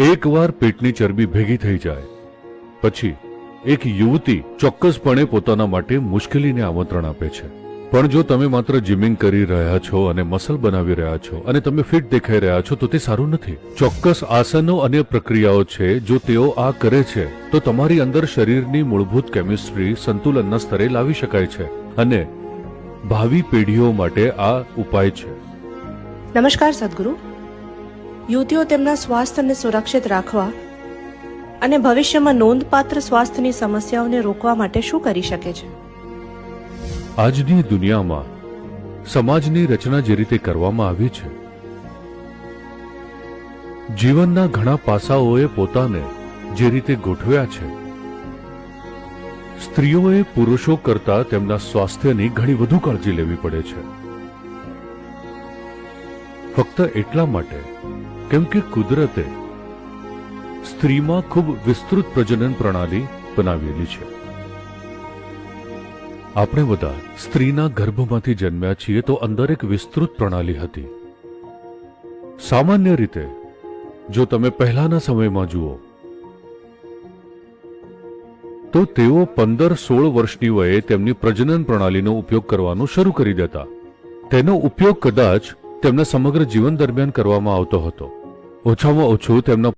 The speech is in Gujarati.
એકવાર પેટની ચરબી ભેગી થઈ જાય, પછી એક યુવતી ચોક્કસપણે પોતાના માટે મુશ્કેલીને આમંત્રણ આપે છે. પણ જો તમે માત્ર જિમિંગ કરી રહ્યા છો અને મસલ બનાવી રહ્યા છો અને તમે ફિટ દેખાઈ રહ્યા છો, તો તે સારું નથી. ચોક્કસ આસનો અને પ્રક્રિયાઓ છે, જો તેઓ આ કરે છે, તો તમારી અંદર શરીરની મૂળભૂત કેમિસ્ટ્રી સંતુલનના સ્તરે લાવી શકાય છે અને ભાવિ પેઢીઓ માટે આ ઉપાય છે. નમસ્કાર, સદગુરુ. યુવતીઓ તેમના સ્વાસ્થ્યને સુરક્ષિત રાખવા અને ભવિષ્યમાં નોંધપાત્ર સ્વાસ્થ્યની સમસ્યાઓને રોકવા માટે શું કરી શકે છે? આજની દુનિયામાં સમાજની રચના જે રીતે કરવામાં આવી છે, જીવનના ઘણા પાસાઓએ પોતાને જે રીતે ગોઠવ્યા છે, સ્ત્રીઓએ પુરુષો કરતા તેમના સ્વાસ્થ્યની ઘણી વધુ કાળજી લેવી પડે છે. ફક્ત એટલા માટે, કેમ કે કુદરતે સ્ત્રીમાં ખૂબ વિસ્તૃત પ્રજનન પ્રણાલી બનાવેલી છે. આપણે બધા સ્ત્રીના ગર્ભમાંથી જન્મ્યા છીએ તો અંદર એક વિસ્તૃત પ્રણાલી હતી. સામાન્ય રીતે, જો તમે પહેલાના સમયમાં જુઓ, તો તેઓ પંદર સોળ વર્ષની વયે તેમની પ્રજનન પ્રણાલીનો ઉપયોગ કરવાનું શરૂ કરી દેતા. તેનો ઉપયોગ કદાચ તેમના સમગ્ર જીવન દરમિયાન કરવામાં આવતો હતો. ઓછામાં ઓછું તેમના